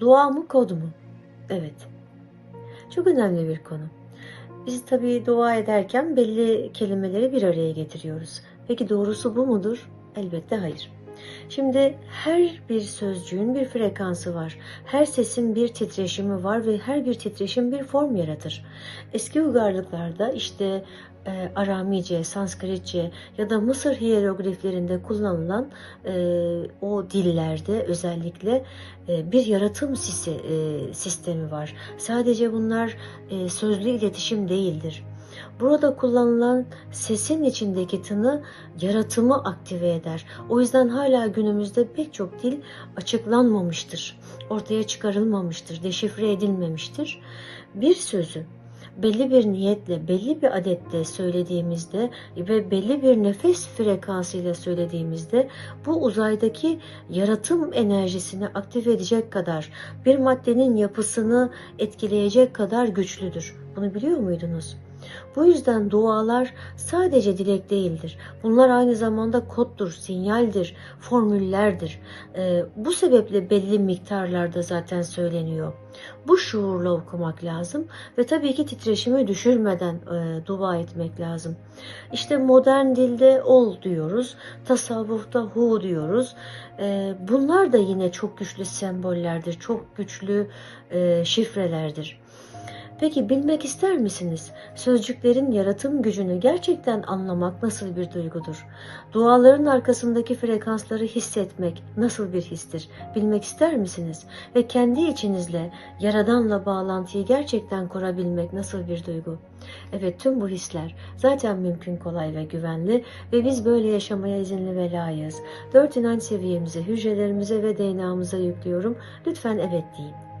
Dua mı kod mu? Evet. Çok önemli bir konu. Biz tabii dua ederken belli kelimeleri bir araya getiriyoruz. Peki doğrusu bu mudur? Elbette hayır. Şimdi her bir sözcüğün bir frekansı var. Her sesin bir titreşimi var ve her bir titreşim bir form yaratır. Eski uygarlıklarda işte e, Aramice, Sanskritçe ya da Mısır hiyerogliflerinde kullanılan e, o dillerde özellikle e, bir yaratım sisi, e, sistemi var. Sadece bunlar e, sözlü iletişim değildir. Burada kullanılan sesin içindeki tını yaratımı aktive eder. O yüzden hala günümüzde pek çok dil açıklanmamıştır. Ortaya çıkarılmamıştır, deşifre edilmemiştir. Bir sözü belli bir niyetle, belli bir adette söylediğimizde ve belli bir nefes frekansıyla söylediğimizde bu uzaydaki yaratım enerjisini aktive edecek kadar, bir maddenin yapısını etkileyecek kadar güçlüdür. Bunu biliyor muydunuz? Bu yüzden dualar sadece dilek değildir. Bunlar aynı zamanda koddur, sinyaldir, formüllerdir. Ee, bu sebeple belli miktarlarda zaten söyleniyor. Bu şuurla okumak lazım ve tabii ki titreşimi düşürmeden e, dua etmek lazım. İşte modern dilde ol diyoruz, tasavvufta hu diyoruz. E, bunlar da yine çok güçlü sembollerdir, çok güçlü e, şifrelerdir. Peki bilmek ister misiniz? Sözcüklerin yaratım gücünü gerçekten anlamak nasıl bir duygudur? Duaların arkasındaki frekansları hissetmek nasıl bir histir? Bilmek ister misiniz? Ve kendi içinizle, yaradanla bağlantıyı gerçekten kurabilmek nasıl bir duygu? Evet tüm bu hisler zaten mümkün, kolay ve güvenli ve biz böyle yaşamaya izinli ve layığız. Dört inanç seviyemize, hücrelerimize ve DNA'mıza yüklüyorum. Lütfen evet deyin.